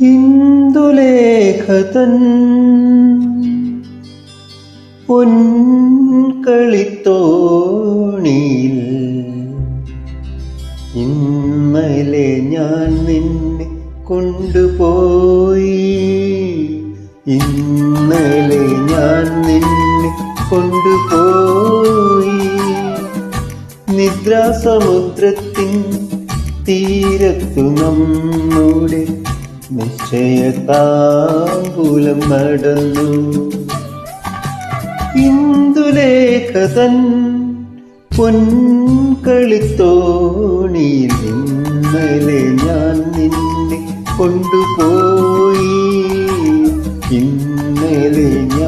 ഇന്ദുലേഖതൻ പൊൻകളിത്തോണിയിൽ ഇന്നലെ ഞാൻ നിന്നെ കൊണ്ടുപോയി. ഇന്നലെ ഞാൻ നിന്നെ കൊണ്ടുപോയി. നിദ്രാസമുദ്രത്തിൻ തീരത്തു നമ്മുടെ നിശ്ചയതാമ്പൂലം നടന്നു. ഇന്ദുലേഖതൻ പൊൻകളിത്തോണിയിൽ ഇന്നലെ ഞാൻ നിന്നെ കൊണ്ടുപോയി. ഇന്നലെ ഞാൻ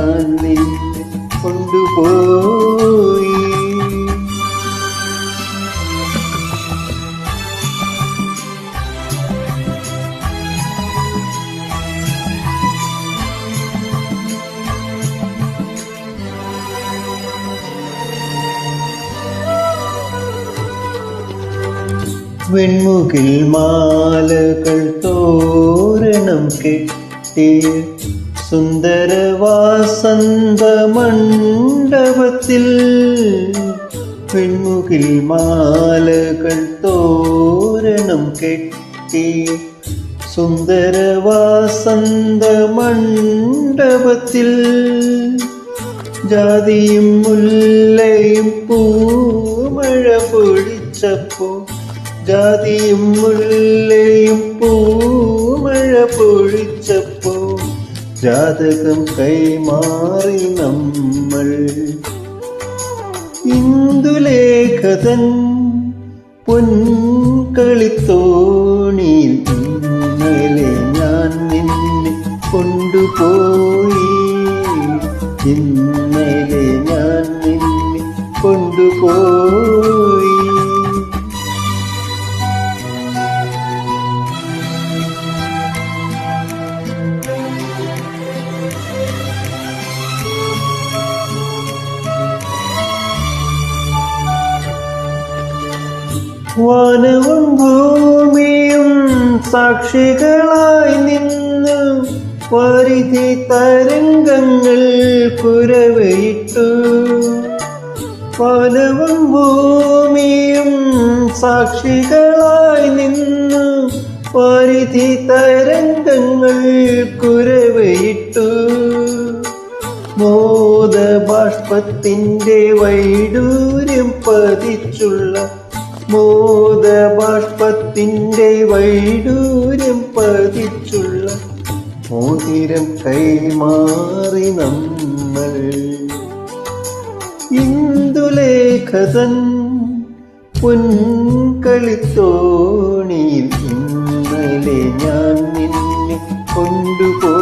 വെൺമുകിൽ മാലകൾ തോരണം കെട്ടി. സുന്ദര വാസന്ത മണ്ഡപത്തിൽ പെൺമുകിൽ മാലകൾ തോരണം കെട്ടി. സുന്ദര വാസന്ത മണ്ഡപത്തിൽ ജാതിയും മുല്ലയും പൂമഴ പൊഴിച്ചപ്പോ ജാതിയും മുല്ലയും പൂമഴ പൊഴിച്ചപ്പോ ജാതകം കൈമാറി നമ്മൾ. ഇന്ദുലേഖതൻ പൊൻകളിത്തോണിയിൽ ഇന്നലെ ഞാൻ നിന്നെ കൊണ്ടുപോയി. ഇന്നലെ വാനവും ഭൂമിയും സാക്ഷികളായി നിന്നു പരിധി തരംഗങ്ങൾ കുരവയിട്ടു വാനവും ഭൂമിയും സാക്ഷികളായി നിന്നു പരിധി തരംഗങ്ങൾ കുരവയിട്ടു മോദബാഷ്പത്തിന്റെ വൈഡൂര്യം പതിച്ചുള്ള മോദബാഷ്പത്തിന്റെ വൈഡൂര്യം പതിച്ചുള്ള മോതിരം കൈമാറി നമ്മൾ. ഇന്ദുലേഖതൻ പൊൻകളിത്തോണിയിൽ ഇന്നലെ ഞാൻ നിന്നെ കൊണ്ടുപോ